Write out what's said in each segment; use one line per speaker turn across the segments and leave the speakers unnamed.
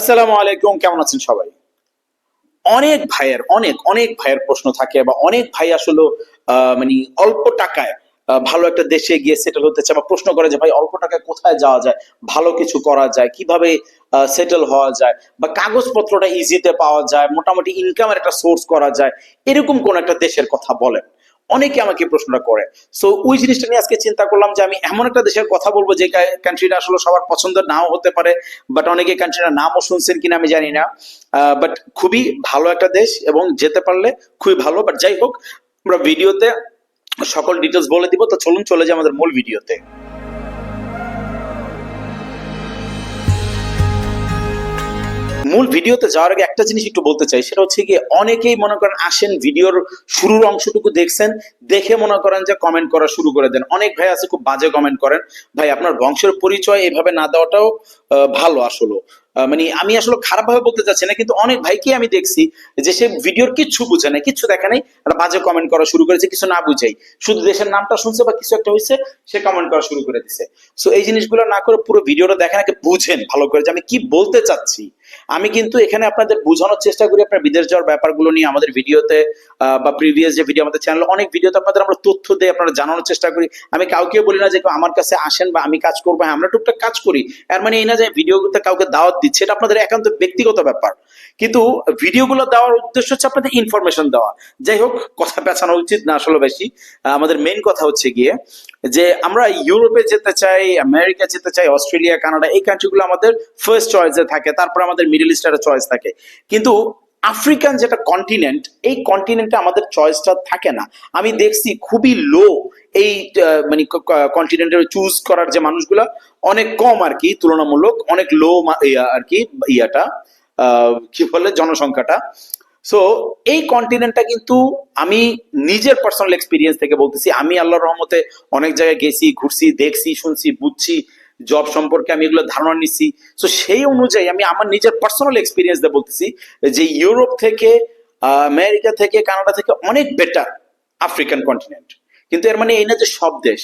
আসসালামু আলাইকুম, কেমন আছেন সবাই? অনেক ভাইয়ের, অনেক অনেক ভাইয়ের প্রশ্ন থাকে বা অনেক ভাই আসলে মানে অল্প টাকায় ভালো একটা দেশে গিয়ে সেটেল হতে চায় বা প্রশ্ন করে যে, ভাই, অল্প টাকায় কোথায় যাওয়া যায়? ভালো কিছু করা যায়? কীভাবে সেটেল হওয়া যায়? বা কাগজপত্রটা ইজিতে পাওয়া যায়? মোটামুটি ইনকামের একটা সোর্স করা যায়? এরকম কোন একটা দেশের কথা বলেন। অনেকে আমাকে প্রশ্নটা করে। সো ওই জিনিসটা নিয়ে আজকে চিন্তা করলাম যে আমি এমন একটা দেশের কথা বলব যে কান্ট্রিটা আসলে সবার পছন্দ নাও হতে পারে বাট অনেকে কান্ট্রিটার নামও শুনছেন কিনা আমি জানি না। বাট খুবই ভালো একটা দেশ এবং যেতে পারলে খুবই ভালো বাট যাই হোক, আমরা ভিডিওতে সকল ডিটেলস বলে দিব, তো চলুন চলে যাই আমাদের মূল ভিডিওতে মূল ভিডিওতে যাওয়ার আগে একটা জিনিস একটু বলতে চাই, সেটা হচ্ছে কি অনেকেই মনে করেন আসেন ভিডিওর শুরুর অংশটুকু দেখছেন, দেখে মনে করেন যে কমেন্ট করা শুরু করে দেন। অনেক ভাই আছে খুব বাজে কমেন্ট করেন, ভাই, আপনার বংশের পরিচয় এভাবে না দেওয়াটাও ভালো আসলে। মানে আমি আসলে খারাপ ভাবে বলতে চাচ্ছি না, কিন্তু অনেক ভাইকে আমি দেখছি যে সে ভিডিওর কিচ্ছু বুঝে না কিছু দেখে নাই বাজে কমেন্ট করা শুরু করেছে, কিছু না বুঝেই। শুধু দেশের নামটা শুনছে বা কিছু একটা হয়েছে সে কমেন্ট করা শুরু করে দিছে। সো এই জিনিসগুলো না করে পুরো ভিডিওটা দেখেন আগে বুঝেন ভালো করে যে আমি কি বলতে চাচ্ছি। আমি কিন্তু এখানে আপনাদের বোঝানোর চেষ্টা করি আপনার বিদেশ যাওয়ার ব্যাপারগুলো নিয়ে আমাদের ভিডিওতে বা প্রিভিয়াস যে ভিডিও আমাদের চ্যানেলে অনেক ভিডিওতে আপনাদের আমরা তথ্য দিয়ে আপনারা জানানোর চেষ্টা করি। আমি কাউকে বলি না যে আমার কাছে আসেন বা আমি কাজ করব হ্যাঁ আমরা টুকটাক কাজ করি। এর মানে এই না যে ভিডিওতে কাউকে দাওয়াত দিচ্ছে, এটা আপনাদের একান্ত ব্যক্তিগত ব্যাপার। কিন্তু ভিডিওগুলো দেওয়ার উদ্দেশ্য হচ্ছে আপনাদের ইনফরমেশন দেওয়া। যাই হোক, কথা পেছানো উচিত, না আসলে বেশি। আমাদের মেইন কথা হচ্ছে গিয়ে যে আমরা ইউরোপে যেতে চাই, আমেরিকা যেতে চাই, অস্ট্রেলিয়া, কানাডা, এই কান্ট্রিগুলো আমাদের ফার্স্ট চয়েসে থাকে। তারপর আমাদের মিডল ইস্টের চয়েস থাকে। কিন্তু আফ্রিকান যেটা কন্টিনেন্ট এই কন্টিনেন্টে আমাদের চয়েসটা থাকে না। আমি দেখছি খুবই লো এই মানে কন্টিনেন্টের চুজ করার যে মানুষগুলা, অনেক কম আর কি তুলনামূলক অনেক লো আর কি ইয়াটা কি বলে, জনসংখ্যাটা। সো এই কন্টিনেন্টটা কিন্তু আমি নিজের পার্সোনাল এক্সপিরিয়েন্স থেকে বলতেছি। আমি আল্লাহর রহমতে অনেক জায়গায় গেছি, ঘুরছি, দেখছি, শুনছি, বুঝছি। জব সম্পর্কে আমি এগুলো ধারণা নিচ্ছি তো সেই অনুযায়ী আমি আমার নিজের পার্সোনাল এক্সপিরিয়েন্স দিয়ে বলতেছি যে ইউরোপ থেকে, আমেরিকা থেকে, কানাডা থেকে অনেক বেটার আফ্রিকান কন্টিনেন্ট কিন্তু এর মানে এই না যে সব দেশ।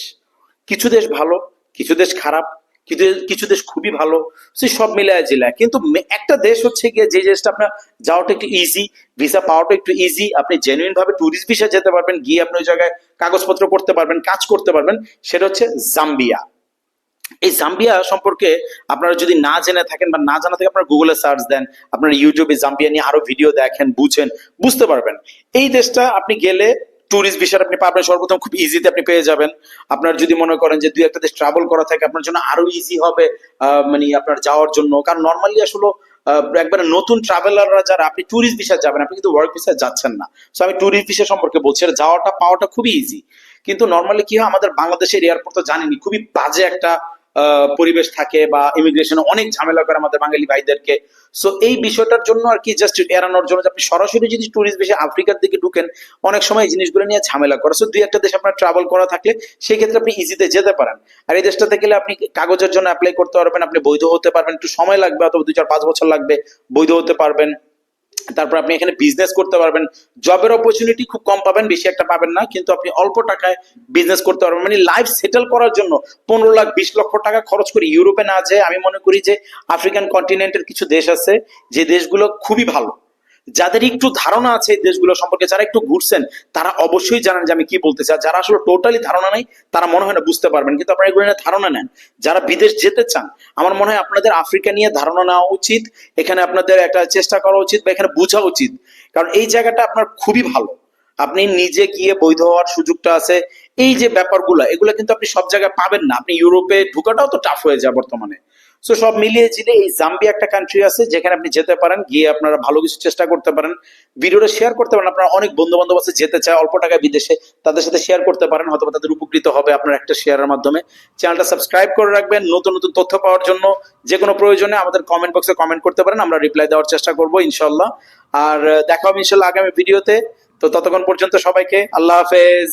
কিছু দেশ ভালো, কিছু দেশ খারাপ, কিছু কিছু দেশ খুবই ভালো সে সব মিলায় জেলায়। কিন্তু একটা দেশ হচ্ছে গিয়ে যে দেশটা আপনার যাওয়াটা একটু ইজি ভিসা পাওয়াটা একটু ইজি আপনি জেনুইন ভাবে ট্যুরিস্ট ভিসা যেতে পারবেন, গিয়ে আপনি ওই জায়গায় কাগজপত্র করতে পারবেন, কাজ করতে পারবেন, সেটা হচ্ছে জাম্বিয়া এই জাম্বিয়া সম্পর্কে আপনারা যদি না জেনে থাকেন বা না জানা থাকে, আপনারা গুগলে সার্চ দেন, আপনারা ইউটিউবে জাম্বিয়া নিয়ে আরও ভিডিও দেখেন, বুঝেন, বুঝতে পারবেন। এই দেশটা আপনি গেলে ট্যুরিস্ট ভিসা আপনি পাবেন, সর্বপ্রথম খুব ইজিতে আপনি পেয়ে যাবেন। আপনার যদি মনে করেন যে দুই একটা দেশ ট্রাভেল করা থাকে, আপনার জন্য আরও ইজি হবে মানে আপনার যাওয়ার জন্য। কারণ নর্মালি আসলে একবারে নতুন ট্রাভেলাররা যারা, আপনি ট্যুরিস্ট ভিসা যাবেন, আপনি কিন্তু ওয়ার্ক ভিসা যাচ্ছেন না। সো আমি ট্যুরিস্ট ভিসা সম্পর্কে বলছি এটা যাওয়াটা, পাওয়াটা খুবই ইজি কিন্তু নর্মালি কি হয়, আমাদের বাংলাদেশের এয়ারপোর্ট তো জানেনি খুবই বাজে একটা পরিবেশ থাকে বা ইমিগ্রেশনে অনেক ঝামেলা করে আমাদের বাঙালি ভাইদেরকে। সো এই বিষয়টার জন্য আর কি জাস্ট এড়ানোর জন্য আপনি সরাসরি যদি ট্যুরিস্ট বেশি আফ্রিকার দিকে ঢুকেন, অনেক সময় এই জিনিসগুলো নিয়ে ঝামেলা করে। সো দুই একটা দেশ আপনার ট্রাভেল করা থাকলে সেই ক্ষেত্রে আপনি ইজিতে যেতে পারেন। আর এই দেশটাতে গেলে আপনি কাগজের জন্য অ্যাপ্লাই করতে পারবেন, আপনি বৈধ হতে পারবেন। একটু সময় লাগবে, অথবা দুই চার পাঁচ বছর লাগবে, বৈধ হতে পারবেন। তারপর আপনি এখানে বিজনেস করতে পারবেন। জবের অপরচুনিটি খুব কম পাবেন, বেশি একটা পাবেন না, কিন্তু আপনি অল্প টাকায় বিজনেস করতে পারবেন। মানে লাইফ সেটেল করার জন্য পনেরো লাখ, বিশ লক্ষ টাকা খরচ করে ইউরোপে না যেয়ে আমি মনে করি যে আফ্রিকান কন্টিনেন্টের কিছু দেশ আছে, যে দেশগুলো খুবই ভালো। যাদের একটু ধারণা আছে এই দেশগুলো সম্পর্কে, যারা একটু ঘুরছেন, তারা অবশ্যই জানেন যে আমি কি বলতে চাই। যারা আসলে টোটালি ধারণা নেই, তারা মনে হয় না বুঝতে পারবেন, কিন্তু আপনারা এগুলো নিয়ে ধারণা নেন। যারা বিদেশ যেতে চান, আমার মনে হয় আপনাদের আফ্রিকা নিয়ে ধারণা নেওয়া উচিত, এখানে আপনাদের একটা চেষ্টা করা উচিত বা এখানে বোঝা উচিত। কারণ এই জায়গাটা আপনার খুবই ভালো। আপনি নিজে গিয়ে বৈধ হওয়ার সুযোগটা আছে এই যে ব্যাপারগুলো, এগুলো কিন্তু আপনি সব জায়গায় পাবেন না। আপনি ইউরোপে ঢুকাটাও তো টাফ হয়ে যায় বর্তমানে। সো সব মিলিয়ে জিলে এই জাম্বিয়া একটা কান্ট্রি আছে, যেখানে আপনি যেতে পারেন, গিয়ে আপনারা ভালো কিছু চেষ্টা করতে পারেন। ভিডিওটা শেয়ার করতে পারেন। আপনারা অনেক বন্ধু বান্ধব আছে, যেতে চায়, অল্প টাকায় বিদেশে তাদের সাথে শেয়ার করতে পারেন হয়তো তাদের উপকৃত হবে আপনার একটা শেয়ারের মাধ্যমে। চ্যানেলটা সাবস্ক্রাইব করে রাখবেন, নতুন নতুন তথ্য পাওয়ার জন্য। যে কোনো প্রয়োজনে আমাদের কমেন্ট বক্সে কমেন্ট করতে পারেন, আমরা রিপ্লাই দেওয়ার চেষ্টা করব ইনশাল্লাহ আর, দেখা হবে ইনশাল্লাহ আগামী ভিডিওতে তো ততক্ষণ পর্যন্ত সবাইকে আল্লাহ হাফেজ।